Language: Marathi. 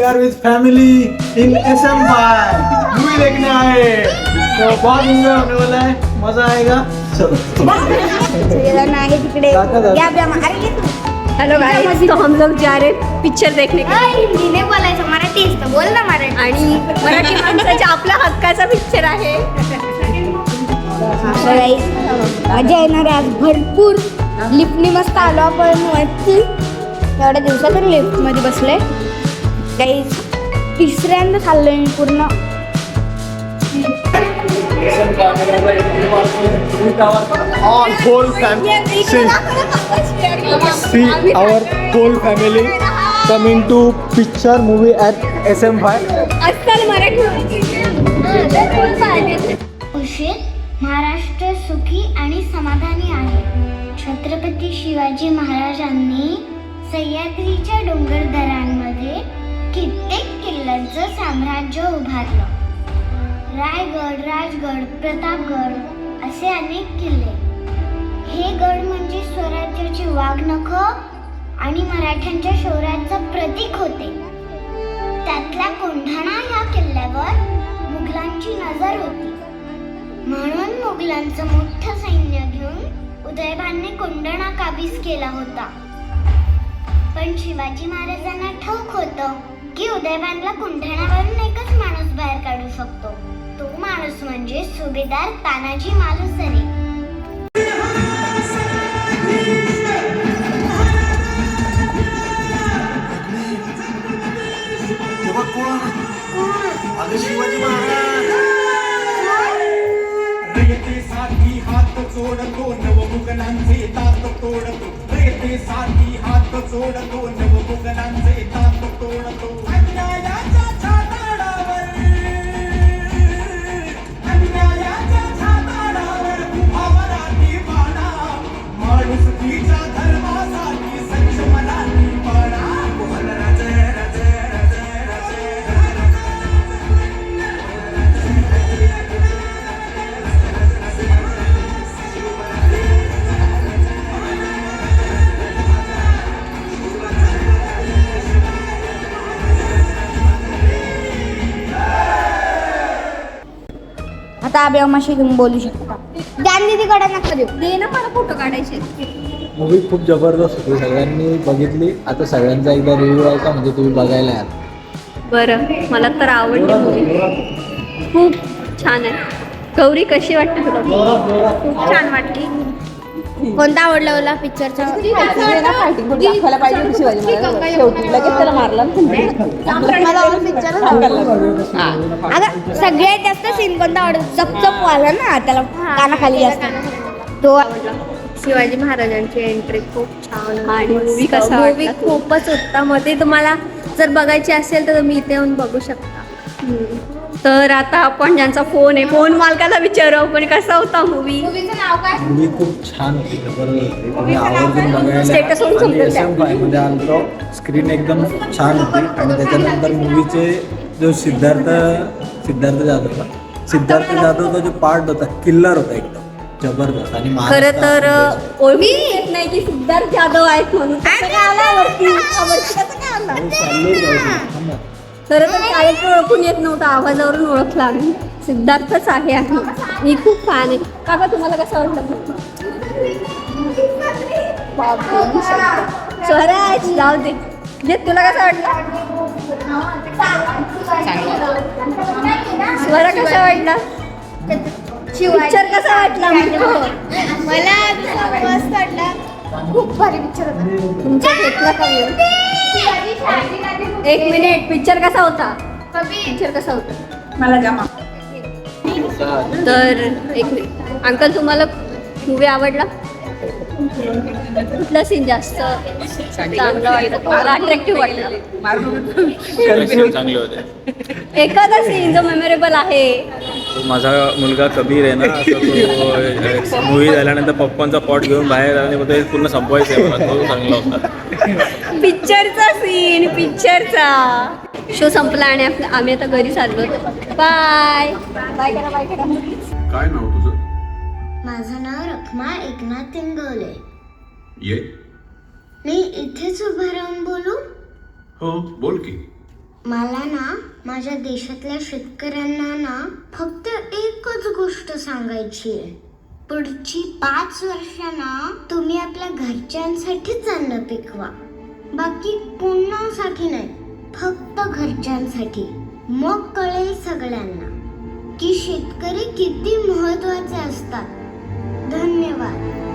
Are with family in S M five movie देखने आए तो बहुत एंजॉय होने वाला है मजा आएगा. हेलो गाइस तो. हम लोग जा रहे पिक्चर देखने के अय, हिंदीने बोलायचं मराठी बोल ना मराठी. आणि मराठी माणसाच्या आपल्या हक्काचा पिक्चर आहे. मजा येणार आहे आज. भरपूर. लिफ्टनी मस्त आलो आपण वरती. एवढ्या दिवसातून लिफ्टमध्ये बसले काही तिसऱ्यांदा चाललोय मी पूर्ण all whole family. See, see our whole family coming to picture movie at SM5 अस्सल मराठी उशीर महाराष्ट्र सुखी आणि समाधानी आहे. छत्रपती शिवाजी महाराजांनी सह्याद्रीच्या डोंगर दऱ्यांमध्ये कित्येक किल्ल्यांचं साम्राज्य उभारलं. रायगड राजगड प्रतापगड असे अनेक किल्ले. हे गड म्हणजे स्वराज्याची वाघनख आणि मराठ्यांच्या शौर्याचं प्रतीक होते. त्यातल्या कोंढाणा ह्या किल्ल्यावर मुघलांची नजर होती. म्हणून मुघलांचं मोठं सैन्य घेऊन उदयभानने कोंढाणा काबीज केला होता. पण शिवाजी महाराजांना ठाऊक होतं की उदयभानला कोंढणावरून एकच माणूस बाहेर काढू शकतो. तो माणूस म्हणजे सुभेदार तानाजी मालुसरे. रयतेसाठी हात जोडतो नवमुगलांचे तात तोडतो. रयतेसाठी हात जोडतो अभ्यामाशी तुम्ही बोलू शकता. ज्ञान दीदीकडे नका देऊ दे ना मला फोटो काढायचे. मूवी खूप जबरदस्त होती. सगळ्यांनी बघितली. आता सगळ्यांचा एकदा रिव्ह्यू आहे का म्हणजे तुम्ही बघायला याल. बरं. मला तर आवडली मूवी. खूप छान आहे. गौरी कशी वाटते तुला? खूप छान वाटली. कोणता आवडला मला पिक्चरचा अगं सगळ्यात जास्त सीन कोणता आवडतो चपचप वाला ना त्याला कानाखाली जास्त. तो शिवाजी महाराजांची एंट्री खूप छान आणि मूवी कसा मूवी खूपच उत्तम होती. तुम्हाला जर बघायची असेल तर तुम्ही इथे येऊन बघू शकता. तर आता आपण ज्यांचा फोन आहे फोन मालकाला विचारू आपण कसा होता मूवी मूवी खूप छान होती आवर्जून बघायला स्क्रीन एकदम छान होती आणि त्याच्यानंतर मूवीचे जो सिद्धार्थ सिद्धार्थ जाधव? सिद्धार्थ जाधवचा जो पार्ट होता किल्लर होता एकदम. जबरदस्त. आणि खरं तर ओळखी येत नाही की सिद्धार्थ जाधव आहेत म्हणून. खरं तर कॅरेक्टर ओळखून येत नव्हतं आवाजावरून ओळखला आम्ही. सिद्धार्थच आहे आणि मी खूप फॅन आहे. काका तुम्हाला कसं वाटलं? स्वराज जाऊ दे. जे तुला कसं वाटलं? स्वरा कसा वाटला? पिक्चर कसा वाटला? मला मस्त वाटला. खूप भारी पिक्चर होता. तुमचा घेतला का? एक मिनिट पिक्चर कसा होता? पिक्चर कसा होता? मला जमा तर एक मिनिट अंकल तुम्हाला मूवी आवडला? कुठला सीन जास्त चांगला वाटला? तुम्हाला अट्रॅक्टिव्ह वाटला? चांगले होते. एखादा सीन जो मेमोरेबल आहे? तो माझा मुलगा कबीर आहे ना तो मूवी झाल्यानंतर पप्पांचा पॉट घेऊन बाहेर आणि मग ते पूर्ण संपवायचं आहे मला. तो चांगला होता. पिक्चरचा सीन पिक्चरचा. शो संपला आणि आम्ही आता घरी चाललो. बाय बाय करा बाय करा. काय नाव तुझं? माझं नाव रखमा एकनाथ इंगवले ये. मी इथेच उभं राहून बोलू? हो बोल की. मला ना माझ्या देशातल्या शेतकऱ्यांना ना फक्त एकच गोष्ट सांगायची आहे. पुढची पाच वर्ष ना तुम्ही आपल्या घरच्यांसाठीच अन्न पिकवा. बाकी कोणासाठी नाही फक्त घरच्यांसाठी. मग कळेल सगळ्यांना की शेतकरी किती महत्त्वाचे असतात. धन्यवाद.